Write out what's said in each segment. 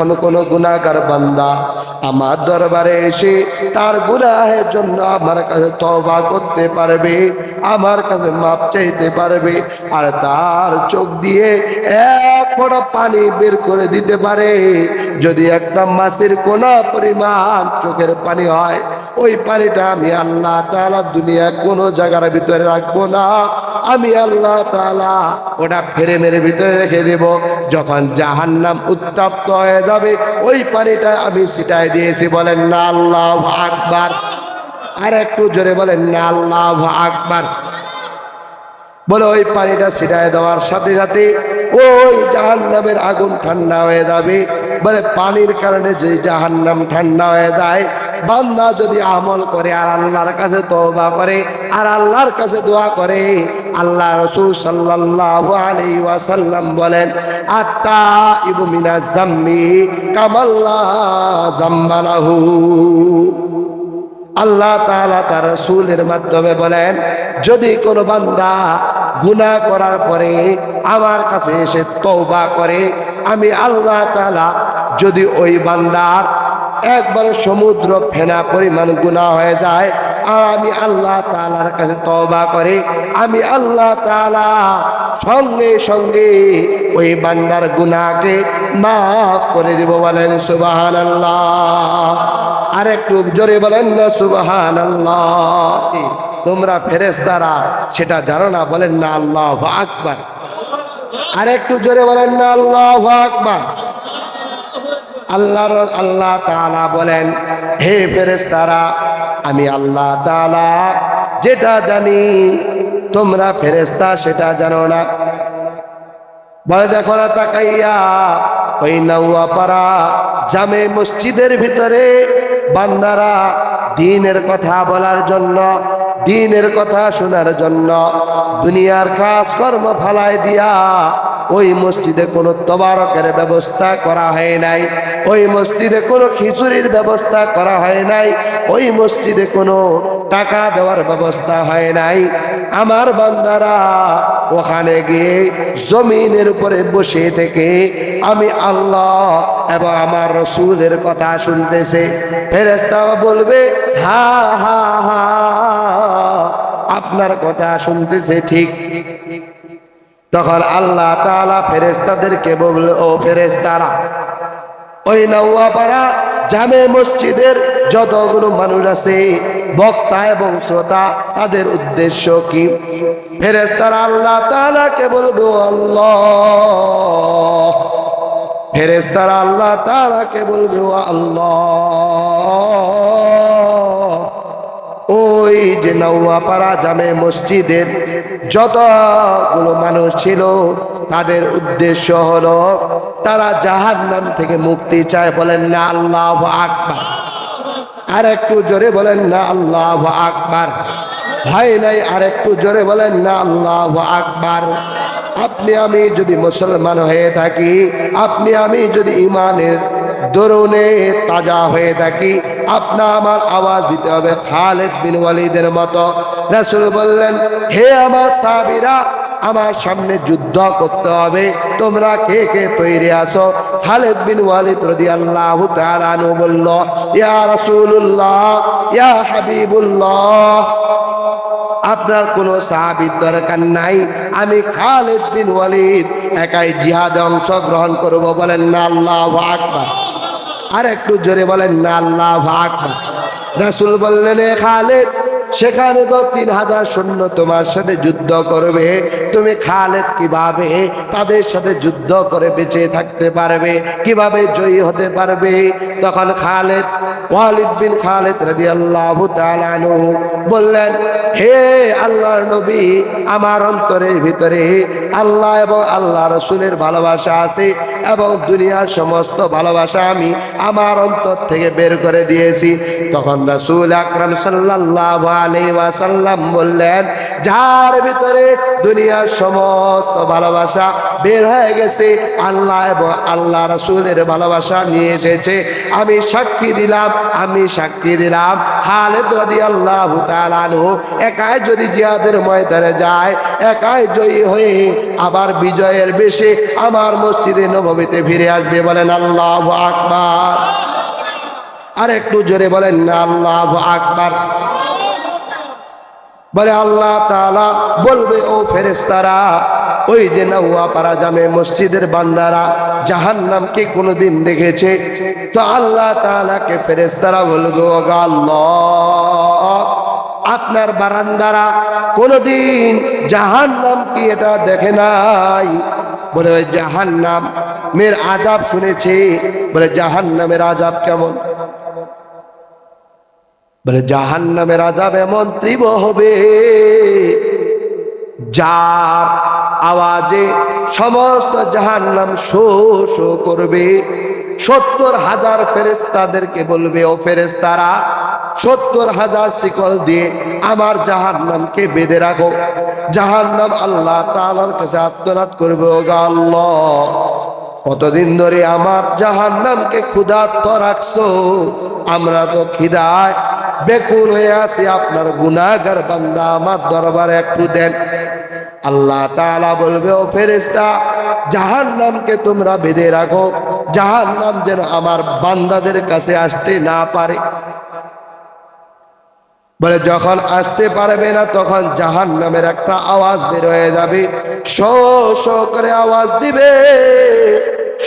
যখন কোনো গুণাগার বান্দা আমার দরবারে এসে তার গুনাহের জন্য আমার কাছে তবা করতে পারবে, আমার কাছে মাপ চাইতে পারবে, আর তার চোখ দিয়ে এক ফোঁটা পানি বের করে দিতে পারে। যদি একটা মাছের কোনা পরিমাণ চোখের পানি হয়, ওই পানিটা আমি আল্লাহ তাআলা দুনিয়া কোনো জায়গার ভিতরে রাখব না। আমি আল্লাহ তাআলা ওটা ফেরে মেরে ভিতরে রেখে দেব। যখন জাহান্নাম উত্তপ্ত হয়ে যাবে, ওই পানিটা আমি ছিটাই দিয়েছি। বলেন না আল্লাহ আকবার। আর একটু জোরে বলেন না আল্লাহ আকবার। বলে, ওই পানিটা ছিটায় দেওয়ার সাথে সাথে ওই জাহান্নামের আগুন ঠান্ডা হয়ে যাবে। বলে, পানির কারণে যদি জাহান্নাম ঠান্ডা হয়ে যায়, বান্দা যদি আমল করে আর আল্লাহর কাছে তওবা করে, আর আল্লাহর কাছে দোয়া করে, আল্লাহ রসুল সাল্লাল্লাহু আলাইহি ওয়াসাল্লাম বলেন আত্তা ইবু মিনাজ জাম্মি কামাল্লা জাম্বালাহু আল্লাহ তাআলা তার রসুলের মাধ্যমে বলেন, যদি কোনো বান্দা গুনাহ করার পরে আমার কাছে এসে তওবা করে, আমি আল্লাহ তালা যদি ওই বান্দার একবারে সমুদ্র ফেনা পরিমাণ গুনাহ হয়ে যায় আর আমি আল্লাহ তালার কাছে তওবা করে, আমি আল্লাহ তালা সঙ্গে সঙ্গে ওই বান্দার গুনাহকে মাফ করে দেব বলেন সুবহানাল্লাহ। আর একটু জোরে বলেন না সুবাহান তোমরা ফেরেস্তারা সেটা জানো না, বলেন না আল্লাহ আকবার। আর একটু জোরে বলেন না আল্লাহ আকবার। আল্লাহর, আল্লাহ তালা বলেন, হে ফেরেস্তারা আমি আল্লাহ তাআলা যেটা জানি, তোমরা ফেরেস্তা সেটা জানো না। বলে দেখো না তাকাইয়া, ওই নাউয়া পাড়া জামে মসজিদের ভিতরে বান্দারা দিনের কথা বলার জন্য দিনের কথা শোনার জন্য দুনিয়ার কাজকর্ম ফালাই দিয়া ওই মসজিদে কোনো তবারকের ব্যবস্থা করা হয় নাই, ওই মসজিদে কোনো খিচুড়ির ব্যবস্থা করা হয় নাই, ওই মসজিদে কোনো টাকা দেওয়ার ব্যবস্থা হয় নাই। আমার বান্দারা ওখানে গিয়ে জমিনের উপরে বসে থেকে আমি আল্লাহ এবং আমার রসুলের কথা শুনতেছে। ফেরেস্তা বলবে, হা হা হা, আপনার কথা শুনতেছে ঠিক তখন আল্লাহ তাআলা ফেরেস্তাদেরকে বলল, ও ফেরেস্তারা ওই নৌয়াপাড়া জামে মসজিদের যতগুলো মানুষ আছে, বক্তা এবং শ্রোতা, তাদের উদ্দেশ্য কি? ফেরেস্তারা আল্লাহ তাআলাকে বলব আল্লাহ। ফেরেস্তারা আল্লাহ তাআলাকে বলবে আল্লাহ। ওই যে নৌয়াপাড়া জামে মসজিদের যতগুলো মানুষ ছিল, তাদের উদ্দেশ্য হলো তারা জাহান্নাম থেকে মুক্তি চায় বলেন না আল্লাহ আকবার। আর একটু জোরে বলেন না আল্লাহ আকবার। ভাই নাই, আর একটু জোরে বলেন না আল্লাহ আকবার। আপনি আমি যদি মুসলমান হয়ে থাকি, আপনি আমি যদি ইমানের দরুনে তাজা হয়ে থাকি আপনা আমার আওয়াজ দিতে হবে খালেদ বিন ওয়ালিদের মতো। রাসূল বললেন, হে আমার সাহাবীরা, আমার সামনে যুদ্ধ করতে হবে। তোমরা কে কে তৈরি আছো? খালেদ বিন ওয়ালিদ রাদিয়াল্লাহু তাআলা আনহু বলল, ইয়া রাসূলুল্লাহ, ইয়া হাবিবুল্লাহ, আপনার কোনো সাহাবির দরকার নাই। আমি খালেদ বিন ওয়ালিদ, একাই জিহাদে অংশগ্রহণ করব। বলেন না, আল্লাহ আকবার। আর একটু জোরে বলেন না আল্লাহ রাসুল বললেন খালেদ সেখানে তো তিন হাজার সৈন্য তোমার সাথে যুদ্ধ করবে। তুমি খালেদ কীভাবে তাদের সাথে যুদ্ধ করে বেঁচে থাকতে পারবে? কীভাবে জয়ী হতে পারবে? তখন খালেদ, ওয়ালিদ বিন খালেদ রাদিয়াল্লাহু আল্লাহ বললেন, হে আল্লাহর নবী, আমার অন্তরের ভিতরে আল্লাহ এবং আল্লাহ রসুলের ভালোবাসা আছে এবং দুনিয়ার সমস্ত ভালোবাসা আমি আমার অন্তর থেকে বের করে দিয়েছি। তখন রাসূল আকরাম আলাইহি ওয়াসাল্লাম বললেন, যার ভিতরে দুনিয়ার সমস্ত ভালোবাসা বের হয়ে গেছে, আল্লাহ এবং আল্লাহ রসুলের ভালোবাসা নিয়ে এসেছে। আমি সাক্ষী দিলাম, আমি সাক্ষী দিলাম। খালেদ রাদিয়াল্লাহু তাআলা আনহু একাই যদি জিহাদের ময়দানে যায়, একাই জয়ী হয়ে আবার বিজয়ের বেশে আমার মসজিদে নবমীতে ফিরে আসবে বলেন আল্লাহ আকবার। আর একটু জোরে বলেন আল্লাহ আকবার। বলে আল্লাহ তাআলা বলবে, ও ফেরেস্তারা ওই যে পারা জামে মসজিদের বান্দারা জাহান্নামকে কোনোদিন দেখেছে? তো আল্লাহ তাআলাকে ফেরেস্তারা বলবে আল্লাহ, আপনার বারান্দারা কোনোদিন জাহান্নাম কি এটা দেখে নাই? বলে, ওই জাহান্নাম মের আজাব শুনেছে। বলে, জাহান্নামের আজাব কেমন? বলে জাহান নামের আজাব এমন হবে যার আওয়াজে সমস্ত জাহান নাম শো শো করবে। সত্তর হাজার ফেরেস্তাদেরকে বলবে, ও ফেরেস্তারা সত্তর হাজার শিকল দিয়ে আমার জাহান নামকে বেঁধে রাখো। জাহান নাম আল্লাহ তালার কাছে আত্মনাদ করবে, ও আল্লাহ, কতদিন ধরে আমার জাহান নামকে ক্ষুধার্ত রাখছো? আমরা তো খিদায় বেকুল হয়ে আছি, আপনার গুনাগার বান্দা আমার দরবারে একটু দেন। আল্লাহ তালা বলবে, ও ফেরেশতা জাহান নামকে তোমরা বেঁধে রাখো। জাহান নাম যেন আমার বান্দাদের কাছে আসতে না পারে। বলে, যখন আসতে পারবে না, তখন জাহান নামের একটা আওয়াজ বের হয়ে যাবে। শো শো করে আওয়াজ দিবে।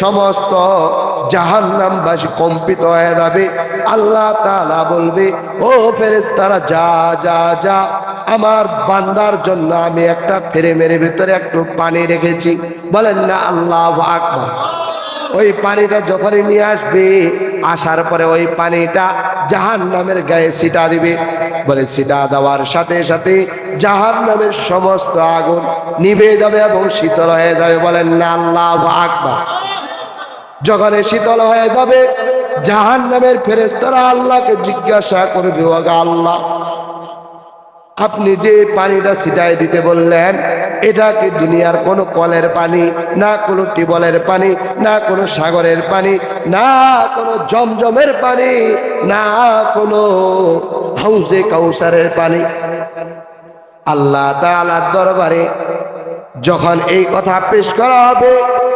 সমস্ত জাহান নামবাসী কম্পিত হয়ে যাবে। আল্লাহ তাআলা বলবে, ও ফেরেস তারা যা যা যা, আমার বান্দার জন্য আমি একটা ফ্রেমের ভিতরে একটু পানি রেখেছি। বলেন না, আল্লাহ আকবার। ওই পানিটা যখনই নিয়ে আসবে, আসার পরে ওই পানিটা জাহান নামের গায়ে সিটা দিবে। বলে সিটা দেওয়ার সাথে সাথে জাহান নামের সমস্ত আগুন নিভে যাবে এবং শীতল হয়ে যাবে। বলেন না, আল্লাহ আকবার। যখন শীতল হয়ে যাবে জাহান নামের ফেরেস্তারা আল্লাহকে জিজ্ঞাসা করবে আল্লাহ, আপনি যে পানিটা ছিটাই দিতে বললেন, এটা কি দুনিয়ার কোনো কলের পানি, না কোনো টিবলের পানি, না কোনো সাগরের পানি, না কোনো জমজমের পানি, না কোনো হাউজে কাউসারের পানি? আল্লাহ তাআলার দরবারে যখন এই কথা পেশ করা হবে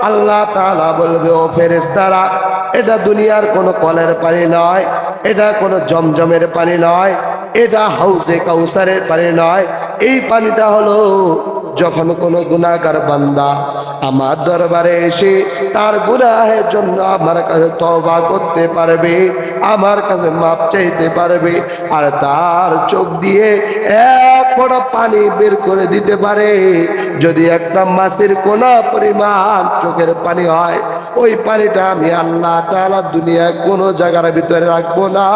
আল্লাহ তালা বলবে, ও ফেরেস্তারা এটা দুনিয়ার কোনো কলের পানি নয়, এটা কোনো জমজমের পানি নয়, এটা হাউসে কাউসারের পানি নয়, এই পানিটা হলো যখন কোনো গুণাগার বান্দা আমার দরবারে এসে তার গুনাহের জন্য আমার কাছে তওবা করতে পারবে, আমার কাছে মাপ চাইতে পারবে আর তার চোখ দিয়ে এক ফোঁটা পানি বের করে দিতে পারে। যদি একটা মাছের কোনা পরিমাণ চোখের পানি হয় ওই পানিটা আমি আল্লাহ তালা দুনিয়ায় কোনো জায়গার ভিতরে রাখব না।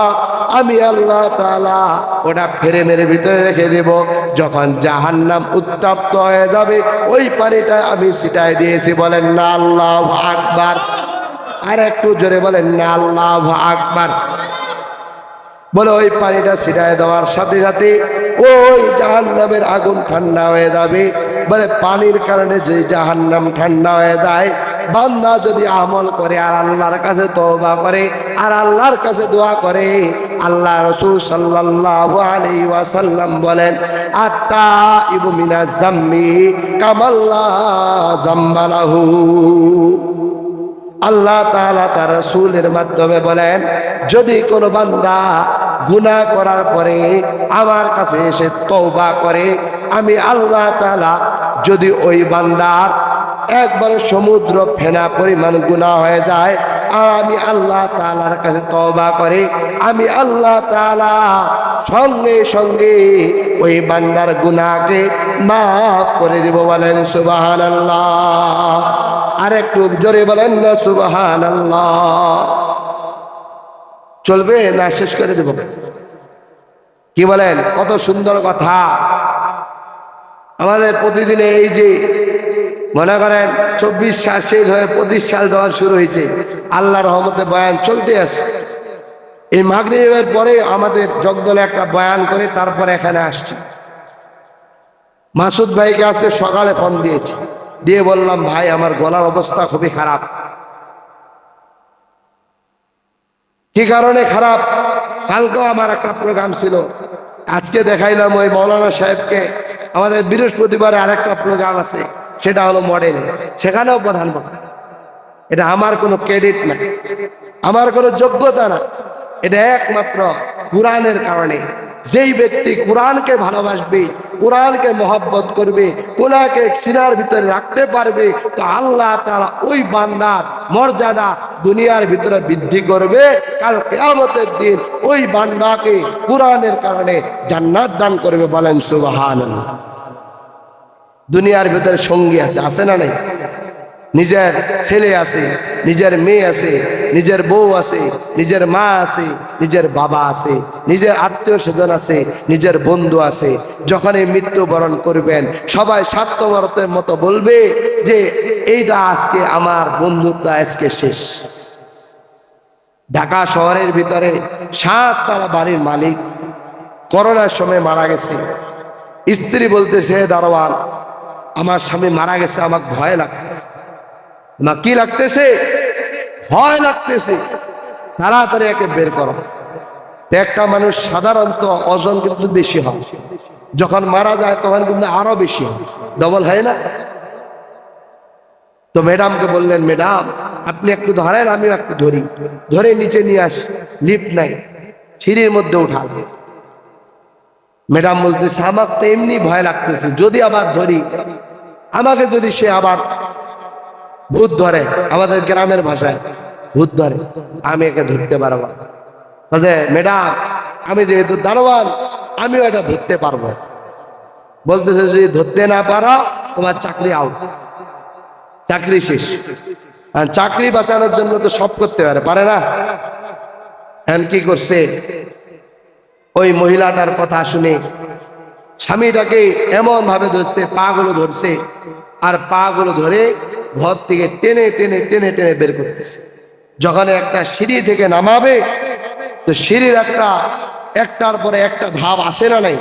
আমি আল্লাহ তালা ওটা ফেরে মেরে ভিতরে রেখে দেব। যখন জাহান্নাম উত্তপ্ত হয়ে যাবে, ওই পানিটা আমি ছিটাই দিয়েছি বলেন না আল্লাহ আকবার। আর একটু জোরে বলেন না আল্লাহ আকবার। বলে ওই পানিটা ছিটায় দেওয়ার সাথে সাথে ওই জাহান্নামের আগুন ঠান্ডা হয়ে যাবে। বলে পানির কারণে যদি জাহান্নাম ঠান্ডা হয়ে যায় বান্দা যদি আমল করে আর আল্লাহর কাছে তওবা করে, আর আল্লাহর কাছে দোয়া করে, আল্লাহ রসুল সাল্লাল্লাহু আলাইহি ওয়াসাল্লাম বলেন আত্তা ইবু মিনাজ জাম্মি কামাল্লা জাম্বালাহু। আল্লাহ তাআলা তার রাসূলের মাধ্যমে বলেন, যদি কোনো বান্দা গুনাহ করার পরে আমার কাছে এসে তওবা করে, আমি আল্লাহ তাআলা যদি ওই বান্দার একবার সমুদ্র ফেনা পরিমাণ গুনাহ হয়ে যায়। আর আমি আল্লাহ তালার কাছে তওবা করে। আমি আল্লাহ তালা সঙ্গে সঙ্গে ওই বান্দার গুনাহকে মাফ করে দেব বলেন, সুবহানাল্লাহ। আর একটু জোরে বলেন না সুবহান চলবে না, শেষ করে দেব? কি বলেন? কত সুন্দর কথা। আমাদের প্রতিদিনে এই যে মনে করেন চব্বিশ সাল শেষ হয়ে পঁচিশ সাল দেওয়া শুরু হয়েছে। আল্লাহ রহমতে বয়ান চলতে আছে। এই মাগরিবের পরে আমাদের জগদলে একটা বয়ান করে, তারপরে এখানে আসছি। মাসুদ ভাইকে আজকে সকালে ফোন দিয়েছি। দিয়ে বললাম, ভাই, আমার গলার অবস্থা খুবই খারাপ। কি কারণে খারাপ? কালকেও আমার একটা প্রোগ্রাম ছিল। আজকে দেখাইলাম ওই মৌলানা সাহেবকে। আমাদের বৃহস্পতিবারে আরেকটা প্রোগ্রাম আছে। সেটা হলো মডেল সেখানেও প্রধান এটা আমার কোনো ক্রেডিট না। আমার কোনো যোগ্যতা না। এটা একমাত্র কোরআনের কারণে। যেই ব্যক্তি কোরআনকে ভালোবাসবে, কোরআনকে মহব্বত করবে, কোরআনকে সিনার ভিতরে রাখতে পারবে, তো আল্লাহ তারা ওই বান্দার মর্যাদা দুনিয়ার ভিতরে বৃদ্ধি করবে। কাল কেয়ামতের দিন ওই বান্দাকে কোরআনের কারণে জান্নাত দান করবে বলেন সুবাহান দুনিয়ার ভিতরে সঙ্গী আছে আছে না নাই? নিজের ছেলে আছে, নিজের মেয়ে আছে, নিজের বউ আছে, নিজের মা আছে, নিজের বাবা আছে, নিজের আত্মীয় স্বজন আছে, নিজের বন্ধু আছে। যখন এই মৃত্যুবরণ করবেন, সবাই স্বার্থমারতের মতো বলবে যে, এইটা আজকে আমার বন্ধুত্ব আজকে শেষ। ঢাকা শহরের ভিতরে সাত তারা বাড়ির মালিক, করোনার সময় মারা গেছে। স্ত্রী বলতেছে দারোয়ান আমার স্বামী মারা গেছে আমার ভয় লাগতেছে। না কি লাগতেছে? ভয় লাগতেছে। তাড়াতাড়ি একে বের করো। একটা মানুষ সাধারণত ওজন কিন্তু বেশি হয়। যখন মারা যায় তখন কিন্তু আরও বেশি হয়। ডবল হয় না? তো ম্যাডামকে বললেন, ম্যাডাম, আপনি একটু ধরেন আমি একটু ধরি। ধরে নিচে নিয়ে আসি, লিফট নাই। সিঁড়ির মধ্যে উঠাল ম্যাডাম বলতেছে, আমার তো এমনি ভয় লাগতেছে, যদি আবার ধরি, আমাকে যদি সে আবার ভূত ধরে, আমাদের গ্রামের ভাষায়, ভূত ধরে, আমি একে ধরতে পারব। তাহলে ম্যাডাম, আমি যেহেতু দারোয়ান, আমিও এটা ধরতে পারব। বলতেছে, যদি ধরতে না পারো, তোমার চাকরি আউট চাকরি শেষ। চাকরি বাঁচানোর জন্য তো সব করতে পারে পারে না? কি করছে? ওই মহিলাটার কথা শুনে স্বামীটাকে এমন ভাবে ধরছে পা গুলো ধরছে, আর পা গুলো ধরে ঘর থেকে টেনে টেনে টেনে টেনে বের করতেছে। যখন একটা সিঁড়ি থেকে নামাবে, তো সিঁড়ির একটা, একটার পরে একটা ধাপ আসে না নাই?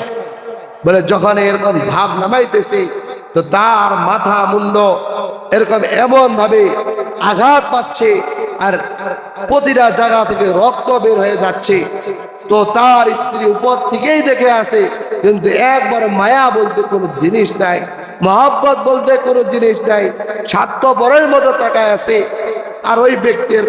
বলে যখন এরকম ধাপ নামাইতেছে, তো তার মাথা মুন্ড এরকম এমন ভাবে আঘাত পাচ্ছে, আর প্রতিটা জায়গা থেকে রক্ত বের হয়ে যাচ্ছে। তো তার স্ত্রী উপর থেকেই দেখে আসে, কিন্তু একবার মায়া বলতে কোনো জিনিস নাই, মহাব্বত বলতে কোনো জিনিস নাই, স্বার্থপরের মতো তাকায় আছে, আর ওই ব্যক্তির